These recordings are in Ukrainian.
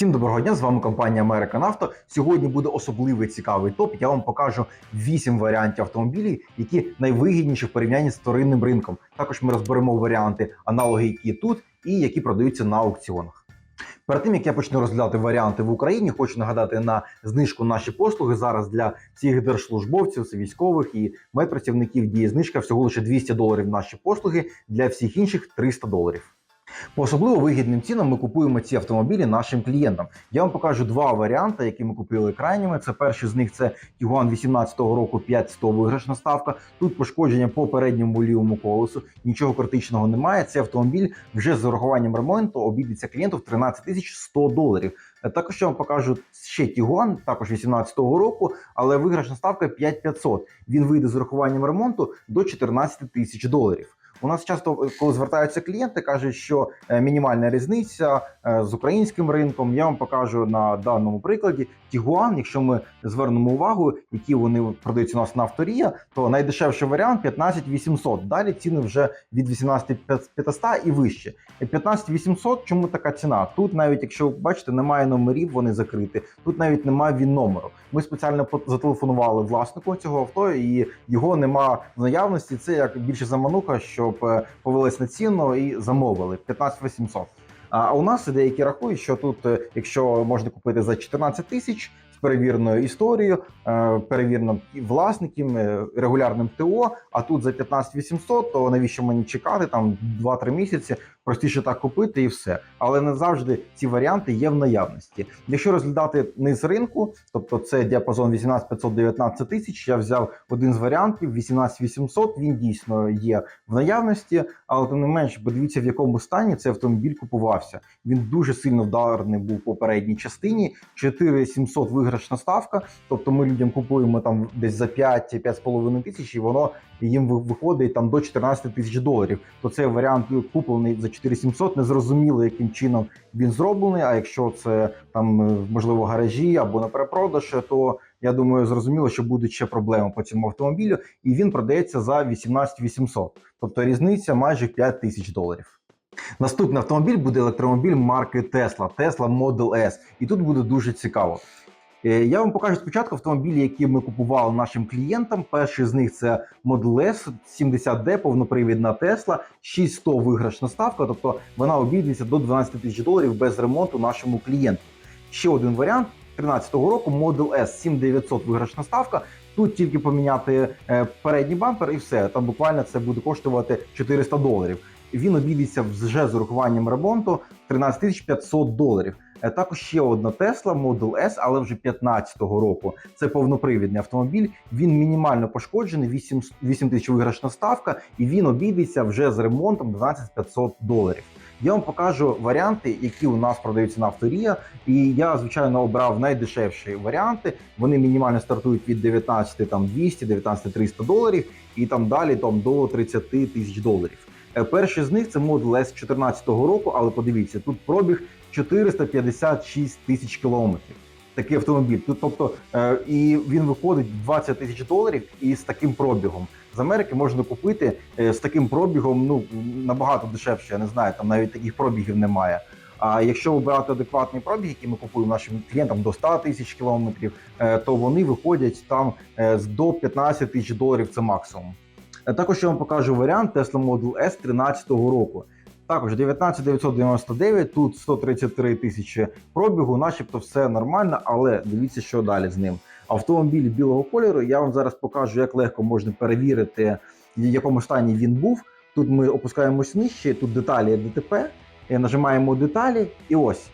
Всім доброго дня! З вами компанія American Auto. Сьогодні буде особливий цікавий топ. Я вам покажу 8 варіантів автомобілів, які найвигідніші в порівнянні з вторинним ринком. Також ми розберемо варіанти, аналоги, які тут, і які продаються на аукціонах. Перед тим як я почну розглядати варіанти в Україні, хочу нагадати на знижку наші послуги зараз для всіх держслужбовців, військових і медпрацівників діє знижка всього лише 200 доларів наші послуги для всіх інших 300 доларів. По особливо вигідним цінам ми купуємо ці автомобілі нашим клієнтам. Я вам покажу два варіанти, які ми купили крайніми. Це перший з них це Tiguan 18-го року 500 виграшна ставка. Тут пошкодження по передньому лівому колесу, нічого критичного немає. Цей автомобіль вже з урахуванням ремонту обійдеться клієнту в 13 тисяч 100 доларів. Е, Також я вам покажу ще Tiguan, також 18-го року, але виграшна ставка 5500. Він вийде з урахуванням ремонту до 14 тисяч доларів. У нас часто, е, коли звертаються клієнти, кажуть, що е, мінімальна різниця е, з українським ринком. Я вам покажу на даному прикладі Tiguan, Якщо ми звернемо увагу, які вони продаються у нас на авторія, то найдешевший варіант 15 800. Далі ціни вже від 18 500 і вище. 15 800, Чому така ціна? Тут навіть якщо бачите, немає номерів, вони закриті. Тут навіть немає він номеру. Ми спеціально зателефонували власнику цього авто, і його нема в наявності. Це як більше замануха, щоб повелись на ціну і замовили 15800. А у нас деякі рахують, що тут, е, якщо можна купити за 14 тисяч з перевіреною історією, е, перевіреним і власником, е, регулярним ТО, а тут за 15 800, то навіщо мені чекати там 2-3 місяці? Простіше так купити і все. Але не завжди ці варіанти є в наявності. Якщо розглядати низ ринку, тобто це діапазон 18 519 тисяч, я взяв один з варіантів 18 800, Він дійсно є в наявності, але тим не менш, подивіться, в якому стані цей автомобіль купувався. Він дуже сильно вдарений був по передній частині. 4700 виграшна ставка. Тобто ми людям купуємо там десь за 5-5,5 тисяч, і воно їм виходить там до 14 тисяч доларів. То цей варіант куплений за 4700, незрозуміло, яким чином він зроблений. А якщо це там е, можливо гаражі або на перепродаж, то я думаю, зрозуміло, що будуть ще проблеми по цьому автомобілю, і він продається за 18 800. Тобто різниця майже 5 тисяч доларів. Наступний автомобіль буде електромобіль марки Tesla, Tesla Model S. І тут буде дуже цікаво. Е, Я вам покажу спочатку автомобілі, які ми купували нашим клієнтам. Перший з них це Model S 70D, повнопривідна Tesla, 6100 виграшна ставка, тобто вона обійдеться до 12 тисяч доларів без ремонту нашому клієнту. Ще один варіант 13-го року Model S 7900 виграшна ставка. Тут тільки поміняти е, передній бампер і все. Там буквально це буде коштувати 400 доларів. Він обійдеться вже з урахуванням ремонту 13 500 доларів. Е, Також ще одна Tesla Model S, але вже 15-го року. Це повнопривідний автомобіль. Він мінімально пошкоджений, 8, 8 тисяч виграшна ставка, і він обійдеться вже з ремонтом 12 500 доларів. Я вам покажу варіанти, які у нас продаються на авторія. І я, звичайно, обрав найдешевші варіанти. Вони мінімально стартують від 19 там 200, 19 300 доларів, і там далі там до 30 тисяч доларів. Е, Перший з них це Model S 2014 року, але подивіться, тут пробіг 456 тисяч кілометрів. Такий автомобіль. Тобто, е, і він виходить в 20 тисяч доларів і з таким пробігом. З Америки можна купити е, з таким пробігом ну набагато дешевше. Я не знаю, там навіть таких пробігів немає. А якщо обирати адекватний пробіг, який ми купуємо нашим клієнтам до 100 тисяч кілометрів, е, то вони виходять там з до 15 тисяч доларів. Це максимум. Також я вам покажу варіант Tesla Model S 2013 року. Також 19999, тут 133 тисячі пробігу, начебто все нормально, але дивіться, що далі з ним. Автомобіль білого кольору. Я вам зараз покажу, як легко можна перевірити, в якому стані він був. Тут ми опускаємось нижче, тут деталі ДТП, е, нажимаємо деталі, і ось.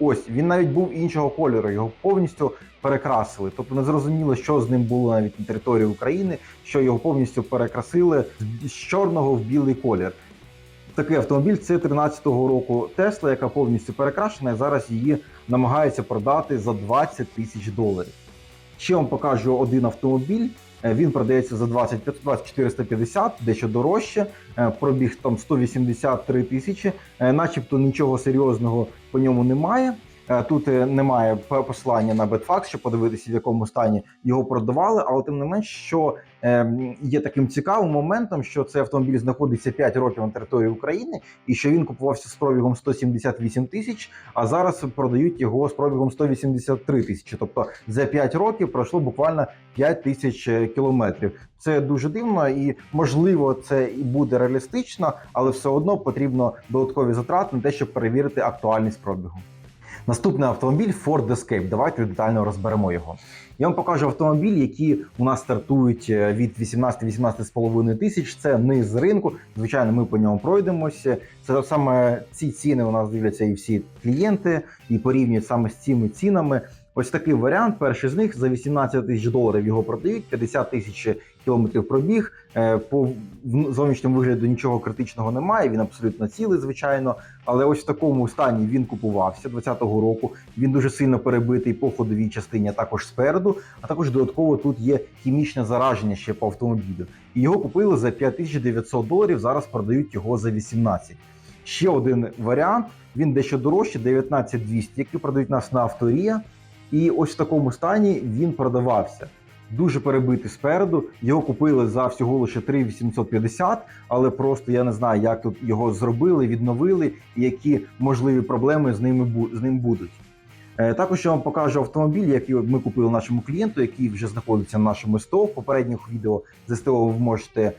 Ось він навіть був іншого кольору, його повністю перекрасили. Тобто не зрозуміло, що з ним було навіть на території України, що його повністю перекрасили з- з чорного в білий колір. Такий автомобіль це 13-го року Тесла, яка повністю перекрашена, і зараз її намагаються продати за 20 тисяч доларів. Ще вам покажу один автомобіль. Е, Він продається за 20 20 450, дещо дорожче. Е, Пробіг там 183 тисячі, Е, начебто нічого серйозного по ньому немає. Е, Тут е, немає п- посилання на Betfax, щоб подивитися, в якому стані його продавали. Але тим не менш, що е, є таким цікавим моментом, що цей автомобіль знаходиться 5 років на території України, і що він купувався з пробігом 178 тисяч, а зараз продають його з пробігом 183 тисячі. Тобто за 5 років пройшло буквально 5 тисяч е, кілометрів. Це дуже дивно, і можливо, це і буде реалістично, але все одно потрібно додаткові затрати на те, щоб перевірити актуальність пробігу. Наступний автомобіль Ford Escape. Давайте детально розберемо його. Я вам покажу автомобіль, які у нас стартують е, від 18-18,5 тисяч. Це низ ринку. Звичайно, ми по ньому пройдемося. Це саме ці ціни у нас дивляться і всі клієнти, і порівнюють саме з цими цінами. Ось такий варіант. Перший з них за 18 тисяч доларів його продають, 50 тисяч кілометрів пробіг. Е, По зовнішньому вигляду нічого критичного немає. Він абсолютно цілий, звичайно. Але ось в такому стані він купувався 2020 року. Він дуже сильно перебитий по ходовій частині, а також спереду. А також додатково тут є хімічне зараження ще по автомобілю. І його купили за 5900 доларів. Зараз продають його за 18. Ще один варіант. Він дещо дорожче, 19200, який продають нас на авторія. І ось в такому стані він продавався. Дуже перебитий спереду. Його купили за всього лише 3850, але просто я не знаю, як тут його зробили, відновили і які можливі проблеми з ними з ним будуть. Е, Також я вам покажу автомобіль, який ми купили нашому клієнту, який вже знаходиться на нашому СТО. В попередніх відео з СТО ви можете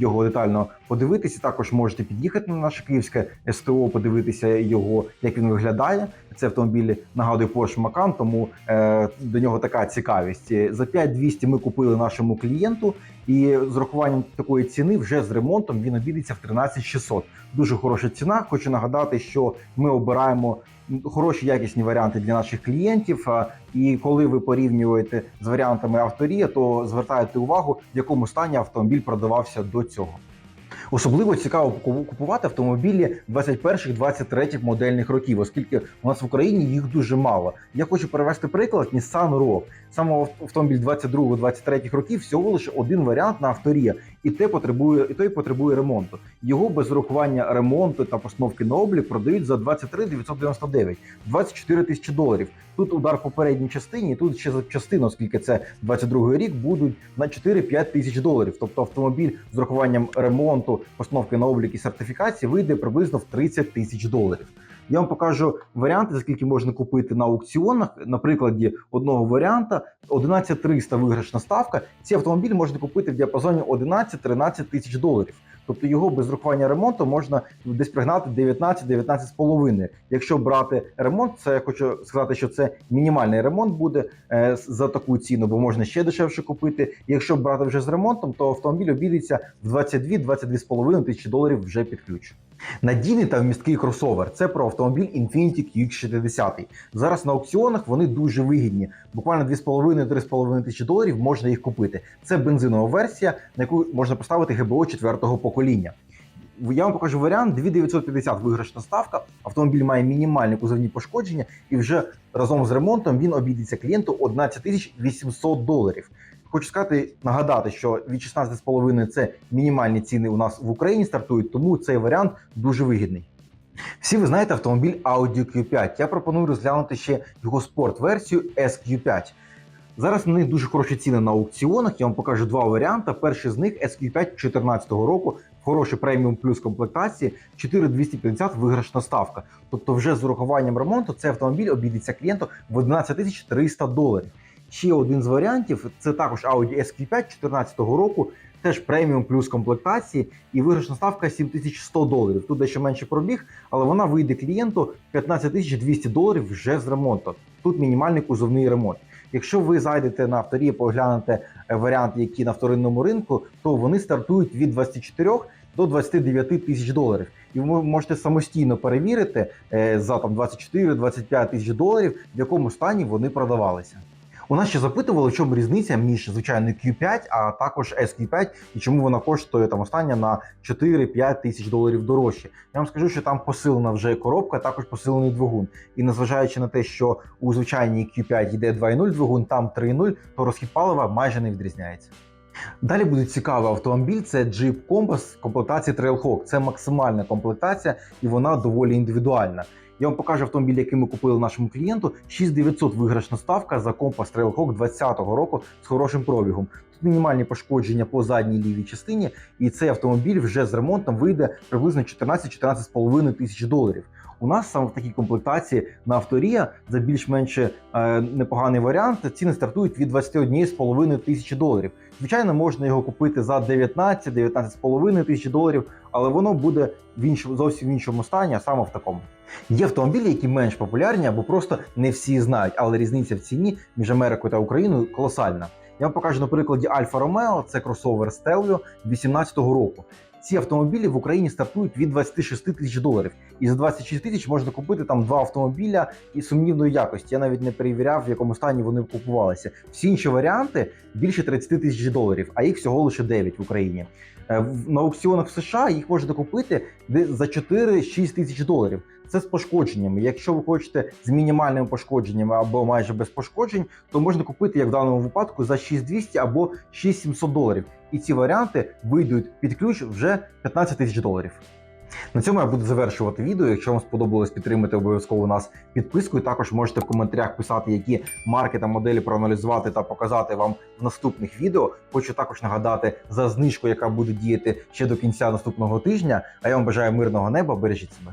його детально подивитися. Також можете під'їхати на наше київське СТО, подивитися його, як він виглядає. Це автомобіль нагадує Porsche Macan, тому е, до нього така цікавість. Е, За 5200 ми купили нашому клієнту, і з урахуванням такої ціни вже з ремонтом він обійдеться в 13600. Дуже хороша ціна. Хочу нагадати, що ми обираємо хороші якісні варіанти для наших клієнтів. І коли ви порівнюєте з варіантами авторія, то звертайте увагу, в якому стані автомобіль продавався до цього. Особливо цікаво купу- купувати автомобілі 21-23 модельних років, оскільки у нас в Україні їх дуже мало. Я хочу привести приклад Nissan Rogue. Саме ав- автомобіль 22-23 років всього лише один варіант на авторія, і те потребує, і той потребує ремонту. Його без урахування ремонту та постановки на облік продають за 23 999, 24 тисячі доларів. Тут удар в попередній частині, тут ще запчастини, оскільки це 22 рік, будуть на 4-5 тисяч доларів. Тобто автомобіль з урахуванням ремонту, постановки на облік і сертифікації вийде приблизно в 30 тисяч доларів. Я вам покажу варіанти, за скільки можна купити на аукціонах. На прикладі одного варіанта 11300 виграшна ставка. Ці автомобілі можна купити в діапазоні 11-13 тисяч доларів. Тобто його без рахування ремонту можна десь пригнати 19-19,5. Якщо брати ремонт, це я хочу сказати, що це мінімальний ремонт буде е, за таку ціну, бо можна ще дешевше купити. Якщо брати вже з ремонтом, то автомобіль обійдеться в 22-22,5 тисячі доларів вже під ключ. Надійний та вмісткий кросовер це про автомобіль Infiniti QX60. Зараз на аукціонах вони дуже вигідні. Буквально 2,5-3,5 тисячі доларів можна їх купити. Це бензинова версія, на яку можна поставити ГБО четвертого покоління. Я вам покажу варіант 2950 виграшна ставка. Автомобіль має мінімальні кузовні пошкодження, і вже разом з ремонтом він обійдеться клієнту 11 800 доларів. Хочу сказати, нагадати, що від 16,5 це мінімальні ціни у нас в Україні стартують, тому цей варіант дуже вигідний. Всі ви знаєте автомобіль Audi Q5. Я пропоную розглянути ще його спорт-версію SQ5. Зараз на них дуже хороші ціни на аукціонах. Я вам покажу два варіанти. Перший з них SQ5 2014 року, хороший преміум плюс комплектації, 4250 виграшна ставка. Тобто, вже з урахуванням ремонту цей автомобіль обійдеться клієнту в 11 300 доларів. Ще один з варіантів це також Audi SQ5 2014 року, теж преміум плюс комплектації, і виграшна ставка 7100 доларів. Тут дещо менше пробіг, але вона вийде клієнту 15200 доларів вже з ремонту. Тут мінімальний кузовний ремонт. Якщо ви зайдете на авторі, поглянете е, варіанти, які на вторинному ринку, то вони стартують від 24 до 29 тисяч доларів. І ви можете самостійно перевірити е, за там 24-25 тисяч доларів, в якому стані вони продавалися. У нас ще запитували, в чому різниця між звичайною Q5, а також SQ5 і чому вона коштує там остання на 4-5 тисяч доларів дорожче. Я вам скажу, що там посилена вже коробка, також посилений двигун. І незважаючи на те, що у звичайній Q5 йде 2.0 двигун, там 3.0, то розхід палива майже не відрізняється. Далі буде цікавий автомобіль. Це Jeep Compass комплектації Trailhawk. Це максимальна комплектація, і вона доволі індивідуальна. Я вам покажу автомобіль, який ми купили нашому клієнту. 6900 виграшна ставка за компас Trailhawk 2020 року з хорошим пробігом. Тут мінімальні пошкодження по задній лівій частині, і цей автомобіль вже з ремонтом вийде приблизно 14-14,5 тисяч доларів. У нас саме в такій комплектації на авторія за більш-менш е, непоганий варіант. Ціни стартують від 21,5 тисячі доларів. Звичайно, можна його купити за 19-19,5 тисяч доларів, але воно буде в іншому зовсім в іншому стані, а саме в такому. Є автомобілі, які менш популярні або просто не всі знають, але різниця в ціні між Америкою та Україною колосальна. Я вам покажу на прикладі Альфа Ромео, це кросовер Stelvio 2018 року. Ці автомобілі в Україні стартують від 26 тисяч доларів, і за 26 тисяч можна купити там два автомобіля і сумнівної якості. Я навіть не перевіряв, в якому стані вони купувалися. Всі інші варіанти більше 30 тисяч доларів, а їх всього лише 9 в Україні. Е, На аукціонах в США їх можна купити за 4-6 тисяч доларів. Це з пошкодженнями. Якщо ви хочете з мінімальними пошкодженнями або майже без пошкоджень, то можна купити, як в даному випадку, за 6200 або 6700 доларів. І ці варіанти вийдуть під ключ вже 15 тисяч доларів. На цьому я буду завершувати відео. Якщо вам сподобалось, підтримати обов'язково нас підпискою. Також можете в коментарях писати, які марки та моделі проаналізувати та показати вам в наступних відео. Хочу також нагадати за знижку, яка буде діяти ще до кінця наступного тижня. А я вам бажаю мирного неба. Бережіть себе.